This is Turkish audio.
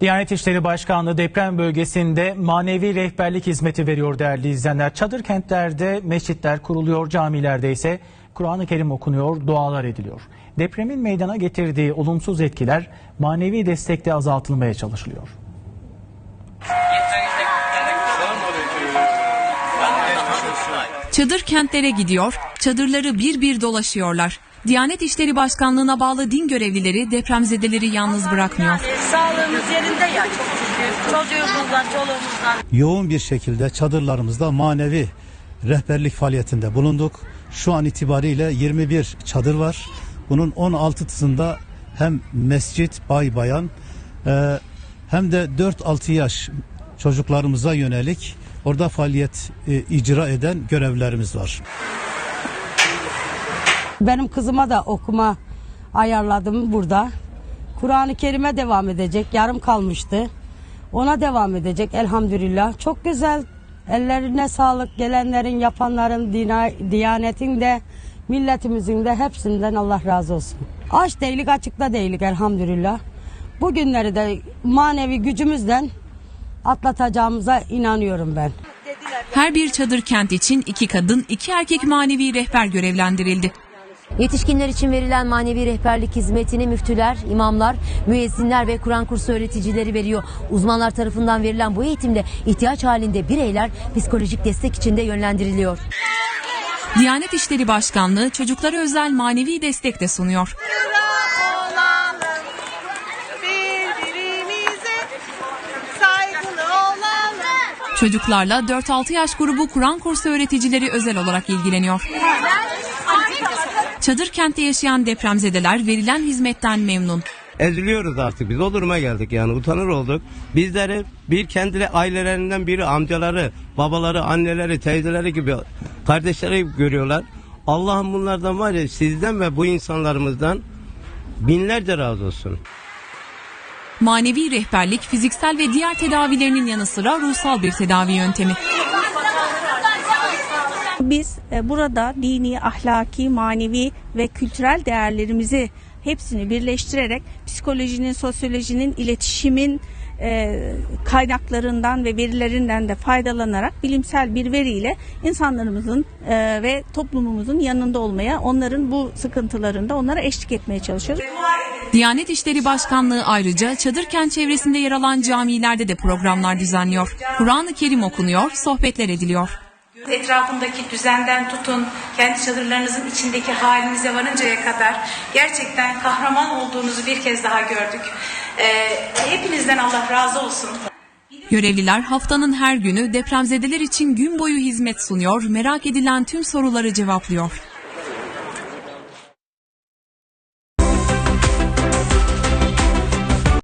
Diyanet İşleri Başkanlığı deprem bölgesinde manevi rehberlik hizmeti veriyor değerli izleyenler. Çadır kentlerde mescitler kuruluyor, camilerde ise Kur'an-ı Kerim okunuyor, dualar ediliyor. Depremin meydana getirdiği olumsuz etkiler manevi destekte azaltılmaya çalışılıyor. Çadır kentlere gidiyor, çadırları bir bir dolaşıyorlar. Diyanet İşleri Başkanlığı'na bağlı din görevlileri depremzedeleri yalnız bırakmıyor. Sağlığımız yerinde ya çok şükür. Çocuğumuzdan, çoluğumuzdan. yoğun bir şekilde çadırlarımızda manevi rehberlik faaliyetinde bulunduk. Şu an itibariyle 21 çadır var. Bunun 16'sında hem mescit, bay bayan e, hem de 4-6 yaş çocuklarımıza yönelik orada faaliyet e, icra eden görevlerimiz var. Benim kızıma da okuma ayarladım burada. Kur'an-ı Kerim'e devam edecek. Yarım kalmıştı. Ona devam edecek elhamdülillah. Çok güzel. Ellerine sağlık. Gelenlerin, yapanların, dina, diyanetin de, milletimizin de hepsinden Allah razı olsun. Aç değilik, açıkta değilik elhamdülillah. Bugünleri de manevi gücümüzden atlatacağımıza inanıyorum ben. Her bir çadır kent için iki kadın, iki erkek manevi rehber görevlendirildi. Yetişkinler için verilen manevi rehberlik hizmetini müftüler, imamlar, müezzinler ve Kur'an kursu öğreticileri veriyor. Uzmanlar tarafından verilen bu eğitimde ihtiyaç halinde bireyler psikolojik destek için de yönlendiriliyor. Diyanet İşleri Başkanlığı çocuklara özel manevi destek de sunuyor. Çocuklarla 4-6 yaş grubu Kur'an kursu öğreticileri özel olarak ilgileniyor. Çadır kentte yaşayan depremzedeler verilen hizmetten memnun. eziliyoruz artık biz o duruma geldik yani utanır olduk. Bizleri bir kendi ailelerinden biri amcaları, babaları, anneleri, teyzeleri gibi kardeşleri gibi görüyorlar. Allah'ım bunlardan var ya sizden ve bu insanlarımızdan binlerce razı olsun. Manevi rehberlik fiziksel ve diğer tedavilerinin yanı sıra ruhsal bir tedavi yöntemi. Biz e, burada dini, ahlaki, manevi ve kültürel değerlerimizi hepsini birleştirerek psikolojinin, sosyolojinin, iletişimin e, kaynaklarından ve verilerinden de faydalanarak bilimsel bir veriyle insanlarımızın e, ve toplumumuzun yanında olmaya, onların bu sıkıntılarında onlara eşlik etmeye çalışıyoruz. Diyanet İşleri Başkanlığı ayrıca çadır kent çevresinde yer alan camilerde de programlar düzenliyor. Kur'an-ı Kerim okunuyor, sohbetler ediliyor. Etrafındaki düzenden tutun, kendi çadırlarınızın içindeki halinize varıncaya kadar gerçekten kahraman olduğunuzu bir kez daha gördük. Ee, hepinizden Allah razı olsun. Görevliler haftanın her günü depremzedeler için gün boyu hizmet sunuyor, merak edilen tüm soruları cevaplıyor.